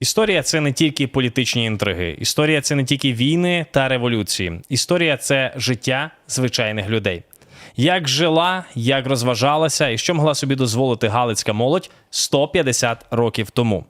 Історія це не тільки політичні інтриги. Історія це не тільки війни та революції. Історія це життя звичайних людей. Як жила, як розважалася і що могла собі дозволити галицька молодь 150 років тому.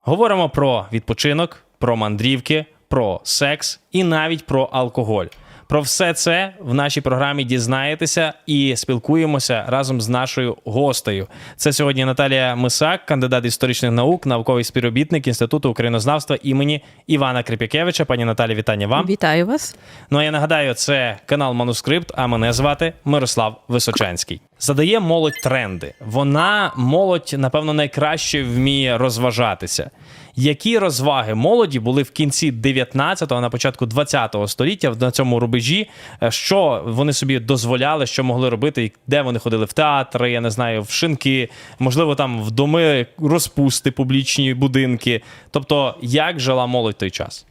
Говоримо про відпочинок, про мандрівки, про секс і навіть про алкоголь. Про все це в нашій програмі дізнаєтеся і спілкуємося разом з нашою гостею. Це сьогодні Наталія Мисак, кандидат історичних наук, науковий співробітник Інституту українознавства імені Івана Крипякевича. Пані Наталі, вітання вам. Вітаю вас. Ну а я нагадаю, це канал Манускрипт, а мене звати Мирослав Височанський. Задає молодь тренди. Вона молодь, напевно, найкраще вміє розважатися. Які розваги молоді були в кінці 19-го, на початку 20-го століття на цьому рубежі? Е, Що вони собі дозволяли, що могли робити, де вони ходили в театри, я не знаю, в шинки, можливо, там в доми розпусти, публічні будинки. Тобто, як жила молодь той час?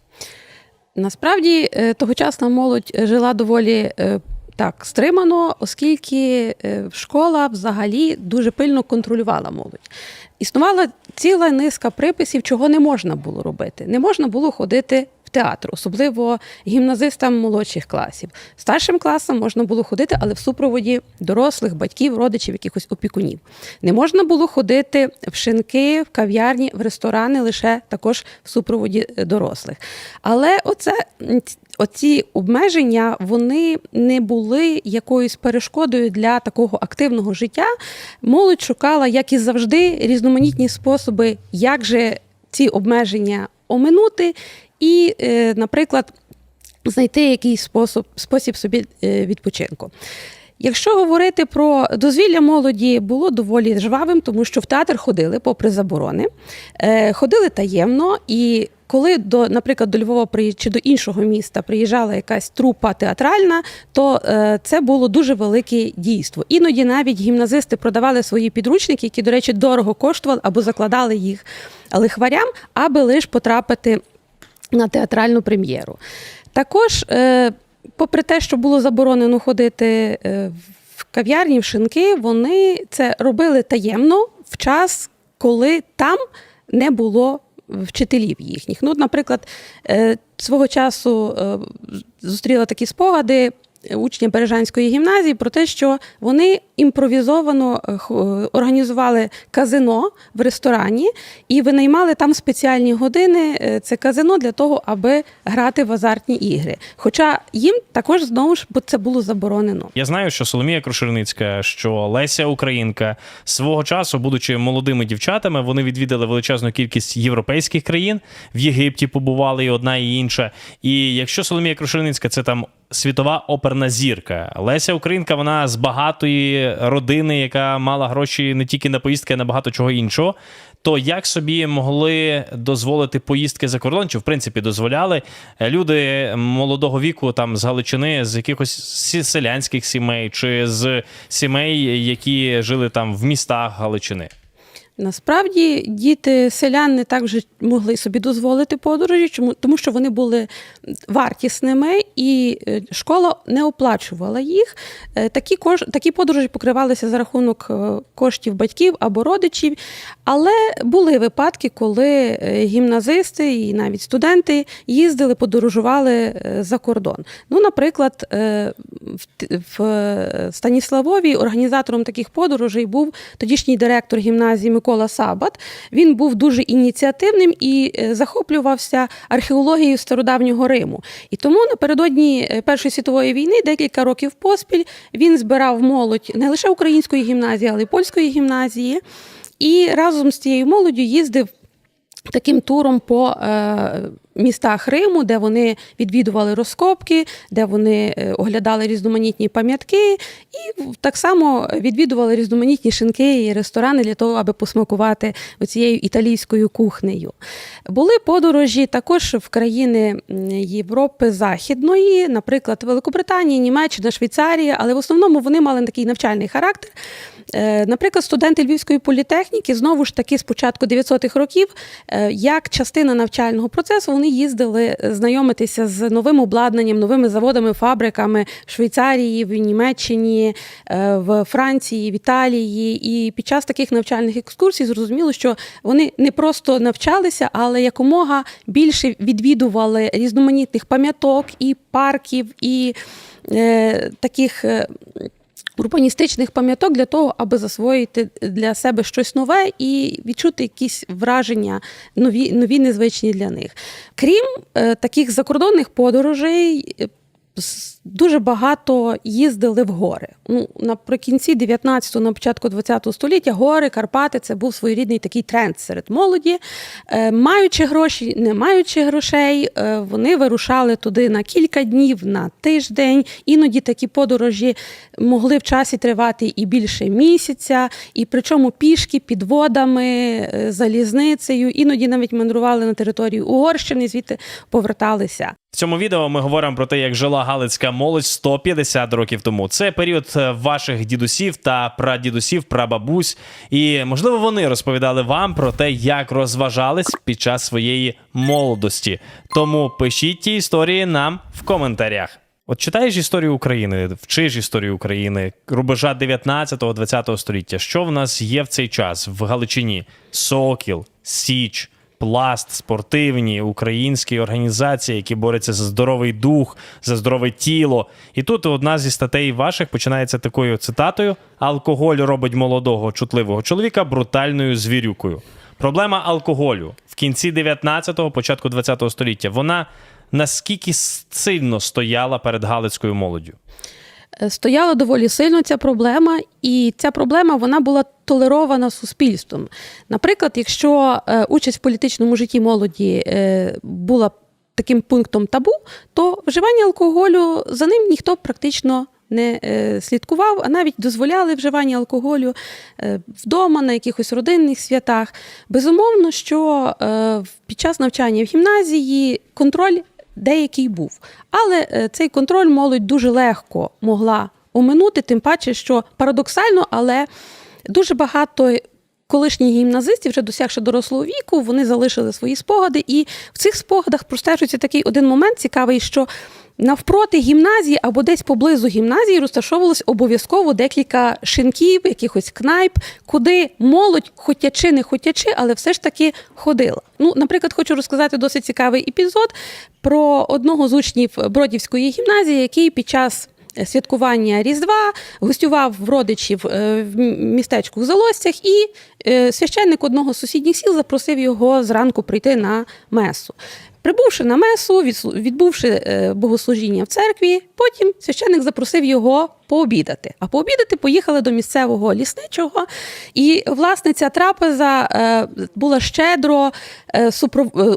Насправді е, тогочасна молодь жила доволі е, так стримано, оскільки е, школа взагалі дуже пильно контролювала молодь. Існувала ціла низка приписів, чого не можна було робити. Не можна було ходити театр, особливо гімназистам молодших класів. Старшим класам можна було ходити, але в супроводі дорослих, батьків, родичів, якихось опікунів. Не можна було ходити в шинки, в кав'ярні, в ресторани лише також в супроводі е, дорослих. Але оце оці обмеження вони не були якоюсь перешкодою для такого активного життя. Молодь шукала, як і завжди, різноманітні способи, як же ці обмеження оминути, і, е, наприклад, знайти якийсь спосіб, спосіб собі е, відпочинку. Якщо говорити про дозвілля молоді, було доволі жвавим, тому що в театр ходили попри заборони, е, ходили таємно. І коли до, наприклад, до Львова чи до іншого міста приїжджала якась трупа театральна, то це було дуже велике дійство. Іноді навіть гімназисти продавали свої підручники, які, до речі, дорого коштували або закладали їх лихварям, аби лише потрапити на театральну прем'єру. Також, е, попри те, що було заборонено ходити е, в кав'ярні, в шинки, вони це робили таємно в час, коли там не було вчителів їхніх. Ну, наприклад, е, свого часу зустріла такі спогади. Учня Бережанської гімназії про те, що вони імпровізовано е, е, організували казино в ресторані і винаймали там спеціальні години. е, Це казино для того, аби грати в азартні ігри. Хоча їм також знову ж це було заборонено. Я знаю, що Соломія Крушельницька, що Леся Українка свого часу, будучи молодими дівчатами, вони відвідали величезну кількість європейських країн. В Єгипті побували і одна і інша. І якщо Соломія Крушельницька це там світова оперна зірка, Леся Українка, вона з багатої родини, яка мала гроші не тільки на поїздки, а на багато чого іншого. То як собі могли дозволити поїздки за кордон, чи в принципі дозволяли люди молодого віку, там з Галичини, з якихось селянських сімей, чи з сімей, які жили там в містах Галичини? Насправді діти селян не так вже могли собі дозволити подорожі, чому тому, що вони були вартісними, і е, школа не оплачувала їх. Е, Такі кош... такі подорожі покривалися за рахунок е, коштів батьків або родичів. Але були випадки, коли гімназисти і навіть студенти їздили, подорожували за кордон. Ну, наприклад, в Станіславові організатором таких подорожей був тодішній директор гімназії Микола Сабат. Він був дуже ініціативним і е, захоплювався археологією стародавнього Риму. І тому напередодні е, Першої світової війни, декілька років поспіль, він збирав молодь не лише української гімназії, але й польської гімназії. І разом з цією молоддю їздив таким туром по е, містах Риму, де вони відвідували розкопки, де вони е, оглядали різноманітні пам'ятки, і так само відвідували різноманітні шинки і ресторани для того, аби посмакувати цією італійською кухнею. Були подорожі також в країни Європи Західної, наприклад, Великобританія, Німеччина, Швейцарія, але в основному вони мали такий навчальний характер. Е, Наприклад, студенти Львівської політехніки знову ж таки з початку 900-х років, е, як частина навчального процесу, вони їздили е, знайомитися з новим обладнанням, новими заводами, фабриками в Швейцарії, в Німеччині, в Франції, в Італії. І під час таких навчальних екскурсій зрозуміло, що вони не просто навчалися, але якомога більше відвідували різноманітних пам'яток і парків, і е, таких. Урбаністичних пам'яток для того, аби засвоїти для себе щось нове і відчути якісь враження нові, нові незвичні для них. Крім е, таких закордонних подорожей, дуже багато їздили в гори. Ну, наприкінці 19-го, на початку 20-го століття гори, Карпати це був своєрідний такий тренд серед молоді. Е, маючи гроші, не маючи грошей, е, вони вирушали туди на кілька днів, на тиждень. Іноді такі подорожі могли в часі тривати і більше місяця, і причому пішки під водами, е, залізницею, іноді навіть мандрували на територію Угорщини, звідти поверталися. В цьому відео ми говоримо про те, як жила галицька молодь 150 років тому. Це період е, ваших дідусів та прадідусів, прабабусь. І можливо вони розповідали вам про те, як розважались під час своєї молодості. Тому пишіть ті історії нам в коментарях. От читаєш історію України, вчиш історію України, рубежа 19-20 століття. Що в нас є в цей час в Галичині? Сокіл, Січ, пласт, спортивні українські організації, які борються за здоровий дух, за здорове тіло. І тут одна зі статей ваших починається такою цитатою: алкоголь робить молодого чутливого чоловіка брутальною звірюкою. Проблема алкоголю в кінці 19-го, початку 20-го століття. Вона наскільки сильно стояла перед галицькою молоддю? Е, Стояла доволі сильно ця проблема, і ця проблема вона була толерована суспільством. Наприклад, якщо е, участь в політичному житті молоді е, була таким пунктом табу, то вживання алкоголю за ним ніхто практично не слідкував, а навіть дозволяли вживання алкоголю вдома на якихось родинних святах. Безумовно, що під час навчання в гімназії контроль деякий був. Але е, цей контроль молодь дуже легко могла оминути, тим паче, що парадоксально, але дуже багато. Колишніх гімназистів, вже досягши дорослого віку, вони залишили свої спогади, і в цих спогадах простежується такий один момент цікавий, що навпроти гімназії або десь поблизу гімназії розташовувалось обов'язково декілька шинків, якихось кнайп, куди молодь, хотячи, не хотячи, але все ж таки ходила. Ну, наприклад, хочу розказати досить цікавий епізод про одного з учнів Бродівської гімназії, який під час святкування Різдва гостював в родичів е, в містечку в Залостях, і е, священник одного з сусідніх сіл запросив його зранку прийти на месу. Прибувши на месу, відбувши е, богослужіння в церкві, потім священник запросив його пообідати. А пообідати поїхали до місцевого лісничого. І, власне, ця трапеза була щедро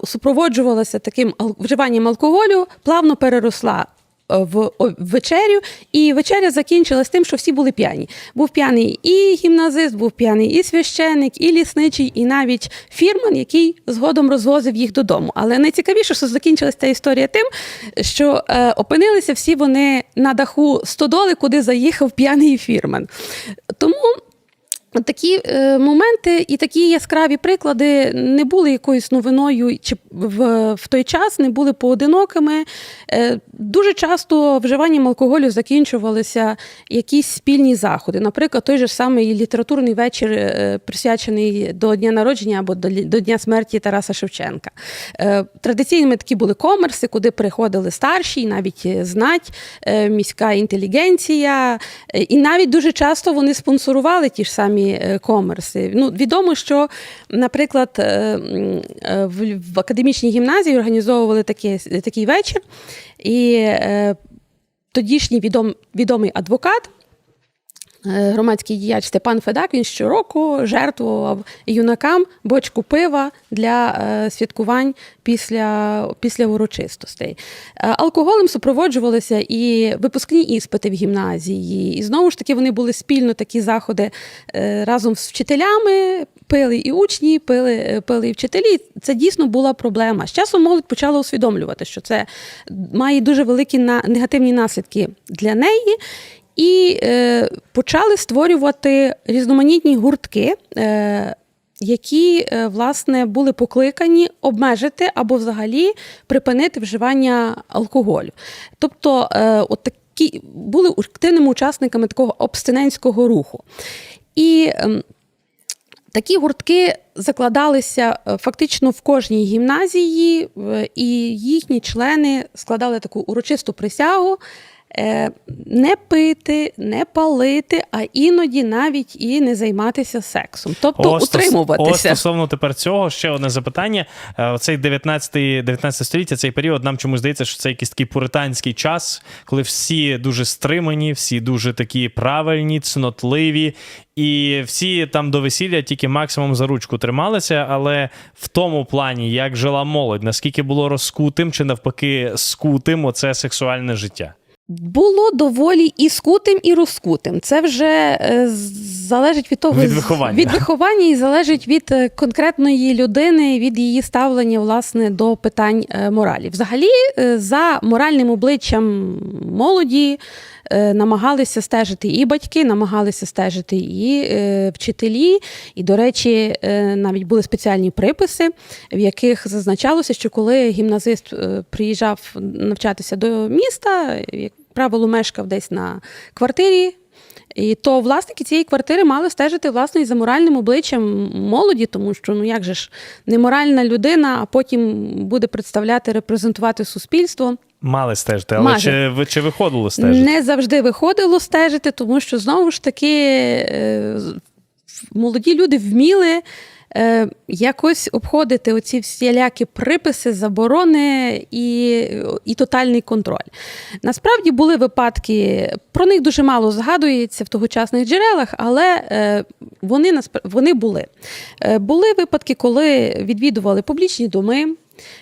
супроводжувалася таким вживанням алкоголю, плавно переросла в вечерю, і вечеря закінчилась тим, що всі були п'яні. Був п'яний і гімназист, був п'яний і священик, і лісничий, і навіть фірман, який згодом розвозив їх додому. Але найцікавіше, що закінчилась ця історія тим, що е, опинилися всі вони на даху стодоли, куди заїхав п'яний фірман. Тому Такі е, моменти і такі яскраві приклади не були якоюсь новиною чи в, в той час, не були поодинокими. Е, дуже часто вживанням алкоголю закінчувалися якісь спільні заходи. Наприклад, той же самий літературний вечір, е, присвячений до дня народження або до, до дня смерті Тараса Шевченка. Традиційними такі були комерси, куди приходили старші, навіть знать, міська інтелігенція, і навіть дуже часто вони спонсорували ті ж самі комерси. Ну, відомо, що, наприклад, е, е, в, академічній гімназії організовували таке, такий вечір, і е, тодішній відом, відомий адвокат. Е, Громадський діяч Степан Федак він щороку жертвував юнакам бочку пива для е, святкувань після, після урочистостей. Е, Алкоголем супроводжувалися і випускні іспити в гімназії. І знову ж таки вони були спільно такі заходи разом з вчителями. Пили і учні, пили, пили і вчителі. Це дійсно була проблема. З часом молодь почала усвідомлювати, що це має дуже великі негативні наслідки для неї. І е, почали створювати різноманітні гуртки. Е, які е, власне були покликані обмежити або взагалі припинити вживання алкоголю. Тобто, е, от такі були активними учасниками такого абстинентського руху. І ем, Такі гуртки закладалися е, фактично в кожній гімназії, е, і їхні члени складали таку урочисту присягу е, не пити, не палити, а іноді навіть і не займатися сексом, тобто стос- утримуватися. Ось стосовно тепер цього ще одне запитання. Е, Цей 19, 19 століття, цей період, нам чомусь здається, що це якийсь такий пуританський час, коли всі дуже стримані, всі дуже такі правильні, цнотливі. І всі там до весілля тільки максимум за ручку трималися, але в тому плані, як жила молодь, наскільки було розкутим чи навпаки скутим оце сексуальне життя. Було доволі і скутим, і розкутим. Це вже е, залежить від того Від виховання. від виховання і залежить від е, конкретної людини, від її ставлення власне до питань е, моралі. Взагалі, за моральним обличчям молоді. Е, Намагалися стежити і батьки, намагалися стежити і е, вчителі. І, до речі, е, навіть були спеціальні приписи, в яких зазначалося, що коли гімназист приїжджав навчатися до міста, як правило, мешкав десь на квартирі. І то власники цієї квартири мали стежити власне і за моральним обличчям молоді, тому що ну як же ж неморальна людина, а потім буде представляти, репрезентувати суспільство. Мали стежити, але Мали. чи, ви- чи виходило стежити? Не завжди виходило стежити, тому що знову ж таки е, молоді люди вміли. е, Якось обходити оці всілякі приписи, заборони і, і тотальний контроль. Насправді були випадки, про них дуже мало згадується в тогочасних джерелах, але е, вони, вони були. Були випадки, коли відвідували публічні доми,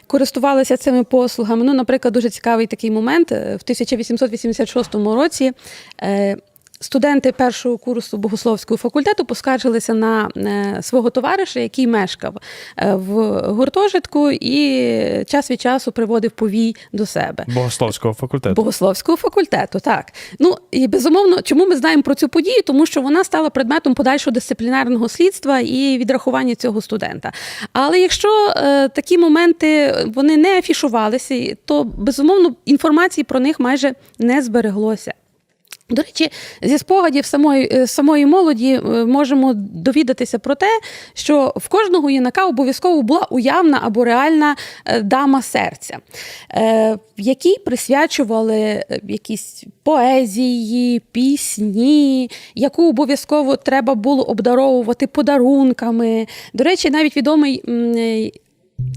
користувалися цими послугами. Ну, наприклад, дуже цікавий такий момент. Е, В 1886 році е, студенти першого курсу богословського факультету поскаржилися на е, свого товариша, який мешкав е, в гуртожитку і час від часу приводив повій до себе. Богословського факультету. Богословського факультету, так. Ну і безумовно, чому ми знаємо про цю подію? Тому що вона стала предметом подальшого дисциплінарного слідства і відрахування цього студента. Але якщо е, такі моменти вони не афішувалися, то безумовно інформації про них майже не збереглося. До речі, зі спогадів самої, е, самої молоді е, можемо довідатися про те, що в кожного юнака обов'язково була уявна або реальна е, дама серця, в якій присвячували якісь поезії, пісні, яку обов'язково треба було обдаровувати подарунками. До речі, навіть відомий.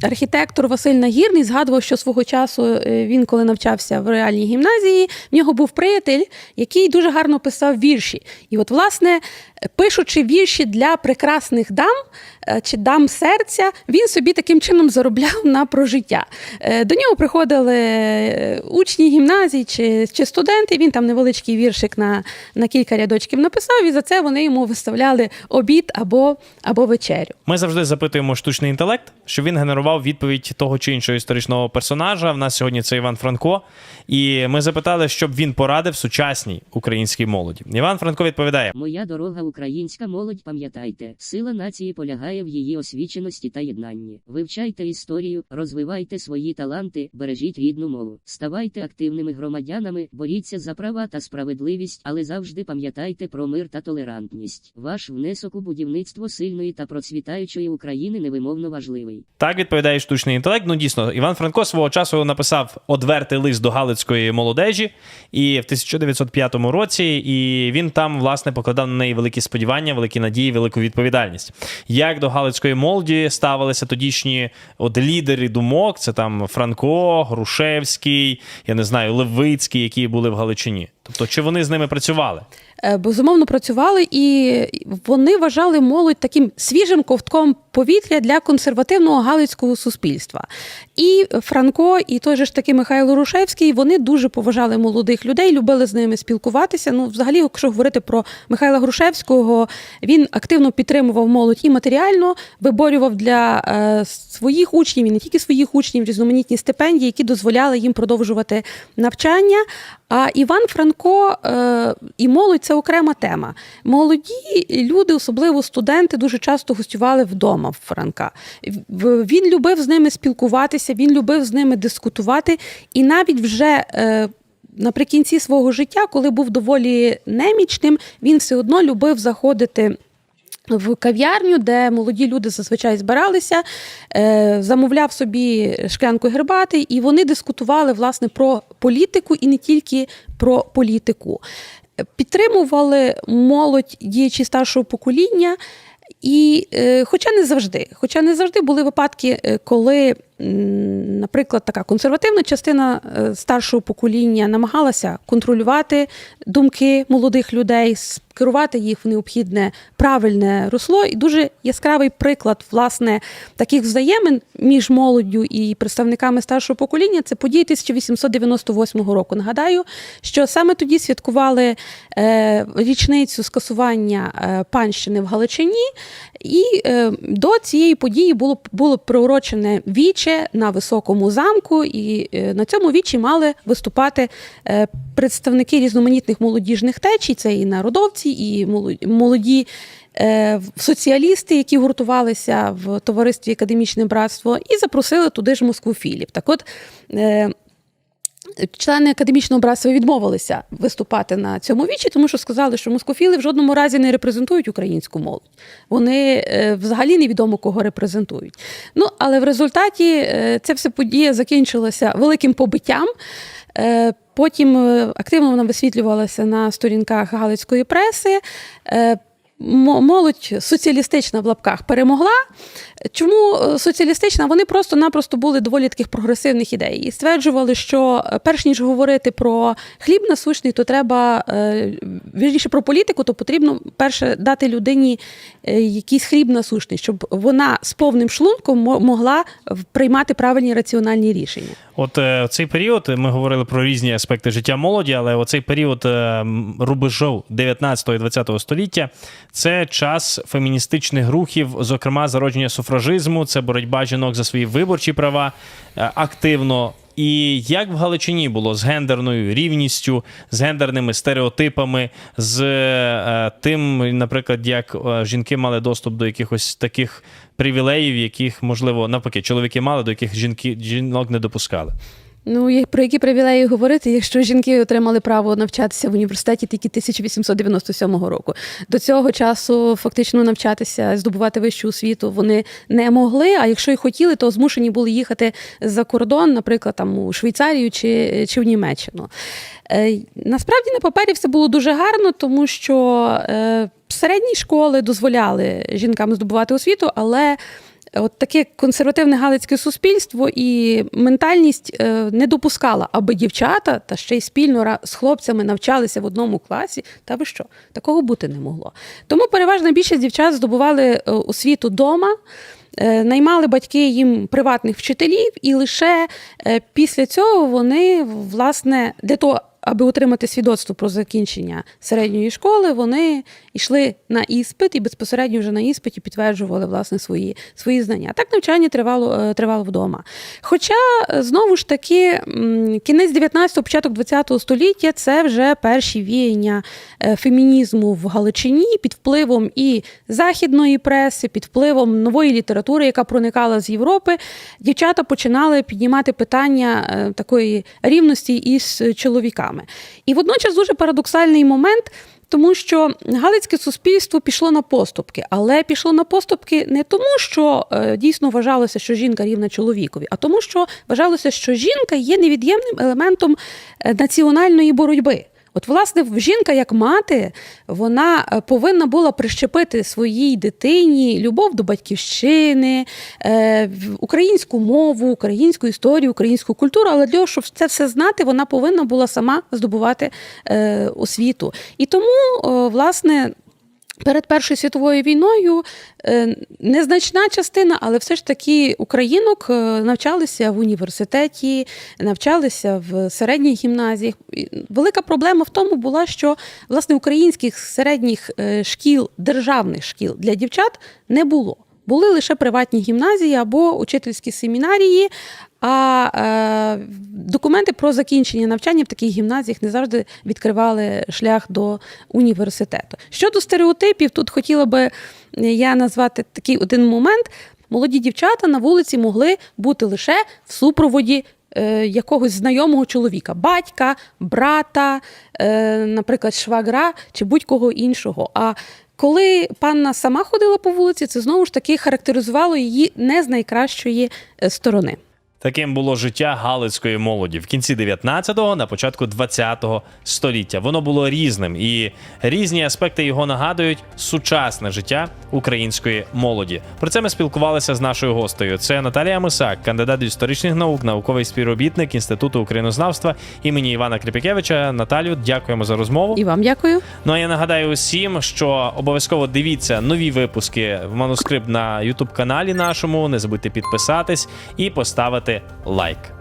Архітектор Василь Нагірний згадував, що свого часу е, він, коли навчався в реальній гімназії, в нього був приятель, який дуже гарно писав вірші. І от, власне, пишучи вірші для прекрасних дам е, чи дам серця, він собі таким чином заробляв на прожиття. Е, До нього приходили е, учні гімназії чи, чи студенти. Він там невеличкий віршик на, на кілька рядочків написав, і за це вони йому виставляли обід або, або вечерю. Ми завжди запитуємо штучний інтелект, щоб він генерував відповідь того чи іншого історичного персонажа. В нас сьогодні це Іван Франко. І ми запитали, щоб він порадив сучасній українській молоді. Іван Франко відповідає: Моя дорога українська молодь, пам'ятайте, сила нації полягає в її освіченості та єднанні. Вивчайте історію, розвивайте свої таланти, бережіть рідну мову, ставайте активними громадянами, боріться за права та справедливість, але завжди пам'ятайте про мир та толерантність. Ваш внесок у будівництво сильної та процвітаючої України невимовно важливий. так відповідає штучний інтелект. Ну дійсно, Іван Франко свого часу написав одвертий лист до Галицької молодежі і в 1905 році, і він там власне покладав на неї великі сподівання, великі надії, велику відповідальність. Як до Галицької молоді ставилися тодішні от лідери думок, це там Франко, Грушевський, я не знаю, Левицький, які були в Галичині. Тобто, чи вони з ними працювали? Е, безумовно працювали, і вони вважали молодь таким свіжим ковтком повітря для консервативного галицького суспільства. І Франко, і той же ж таки Михайло Рушевський, вони дуже поважали молодих людей, любили з ними спілкуватися. Ну, взагалі, якщо говорити про Михайла Грушевського, він активно підтримував молодь і матеріально, виборював для е, своїх учнів і не тільки своїх учнів різноманітні стипендії, які дозволяли їм продовжувати навчання. А Іван Франко е, і молодь це окрема тема. Молоді люди, особливо студенти, дуже часто гостювали вдома в Франка. Він любив з ними спілкуватися, він любив з ними дискутувати, і навіть вже. Е, Наприкінці свого життя, коли був доволі немічним, він все одно любив заходити в кав'ярню, де молоді люди зазвичай збиралися, е, замовляв собі шклянку гербати, і вони дискутували власне про політику і не тільки про політику. Підтримували молодь діячі старшого покоління. І, е, хоча не завжди, хоча не завжди були випадки, е, коли, наприклад, така консервативна частина е, старшого покоління намагалася контролювати думки молодих людей, скерувати їх в необхідне правильне русло. І дуже яскравий приклад власне таких взаємин між молоддю і представниками старшого покоління це події 1898 року. Нагадаю, що саме тоді святкували е, річницю скасування е, панщини в Галичині, і до цієї події було було приурочене віче на високому замку, і е, на цьому вічі мали виступати е, представники різноманітних молодіжних течій. Це і народовці, і молоді- е, Соціалісти, які гуртувалися в товаристві Академічне братство, і запросили туди ж Москву Філіп. Так от Члени академічного братства відмовилися виступати на цьому вічі, тому що сказали, що москофіли в жодному разі не репрезентують українську молодь. Вони е, взагалі невідомо кого репрезентують. Ну, але в результаті е, ця вся подія закінчилася великим побиттям. Е, Потім активно вона висвітлювалася на сторінках галицької преси. Молодь соціалістична в лапках перемогла. Чому е, соціалістична? Вони просто-напросто були доволі таких прогресивних ідей і стверджували, що е, перш ніж говорити про хліб насущний, то треба е, вірніше про політику, то потрібно перше дати людині якийсь хліб насущний, щоб вона з повним шлунком мо- могла приймати правильні раціональні рішення. От цей період ми говорили про різні аспекти життя молоді, але оцей період м, рубежів 19 і 20 століття це час феміністичних рухів, зокрема зародження суфражизму, це боротьба жінок за свої виборчі права е, активно. І як в Галичині було з гендерною рівністю, з гендерними стереотипами, з е, тим, наприклад, як е, жінки мали доступ до якихось таких привілеїв, яких, можливо, навпаки, чоловіки мали, до яких жінки жінок не допускали. Ну, про які привілеї говорити, якщо жінки отримали право навчатися в університеті тільки 1897 року. До цього часу фактично навчатися, здобувати вищу освіту вони не могли. А якщо й хотіли, то змушені були їхати за кордон, наприклад, там у Швейцарію чи, чи в Німеччину. Е, Насправді на папері все було дуже гарно, тому що е, середні школи дозволяли жінкам здобувати освіту, але От таке консервативне галицьке суспільство і ментальність е, не допускала, аби дівчата та ще й спільно з хлопцями навчалися в одному класі. Та ви що? Такого бути не могло. Тому переважна більшість дівчат здобували е, освіту вдома. е, Наймали батьки їм приватних вчителів, і лише після цього вони власне для того, аби отримати свідоцтво про закінчення середньої школи, вони йшли на іспит і безпосередньо вже на іспиті підтверджували власне свої, свої знання. Так навчання тривало, е, тривало вдома. Хоча, е, знову ж таки, кінець 19-го, початок 20-го століття це вже перші віяння е, фемінізму в Галичині під впливом і західної преси, під впливом нової літератури, яка проникала з Європи. Дівчата починали піднімати питання такої рівності із чоловіками. І водночас дуже парадоксальний момент. Тому що галицьке суспільство пішло на поступки, але пішло на поступки не тому, що е, дійсно вважалося, що жінка рівна чоловікові, а тому, що вважалося, що жінка є невід'ємним елементом е, національної боротьби. От, власне, жінка, як мати, вона е, повинна була прищепити своїй дитині любов до батьківщини, е, українську мову, українську історію, українську культуру. Але для того, щоб це все знати, вона повинна була сама здобувати е, освіту. І тому, власне. Перед Першою світовою війною е, незначна частина, але все ж таки українок е, навчалися в університеті, навчалися в середніх гімназіях. Велика проблема в тому була, що власне українських середніх е, шкіл, державних шкіл для дівчат не було. Були лише приватні гімназії або учительські семінарії. А е, документи про закінчення навчання в таких гімназіях не завжди відкривали шлях до університету. Щодо стереотипів, тут хотіла би я назвати такий один момент. Молоді дівчата на вулиці могли бути лише в супроводі е, якогось знайомого чоловіка, батька, брата, е, наприклад, швагра чи будь-кого іншого. А коли панна сама ходила по вулиці, це знову ж таки характеризувало її не з найкращої е, сторони. Таким було життя галицької молоді в кінці 19-го, на початку 20-го століття. Воно було різним, і різні аспекти його нагадують сучасне життя української молоді. Про це ми спілкувалися з нашою гостею. Це Наталія Мисак, кандидат історичних наук, науковий співробітник Інституту українознавства імені Івана Кріпікевича. Наталю, дякуємо за розмову. І вам дякую. Ну а я нагадаю усім, що обов'язково дивіться нові випуски в манускрипт на Ютуб каналі нашому. Не забудьте підписатись і поставити Like.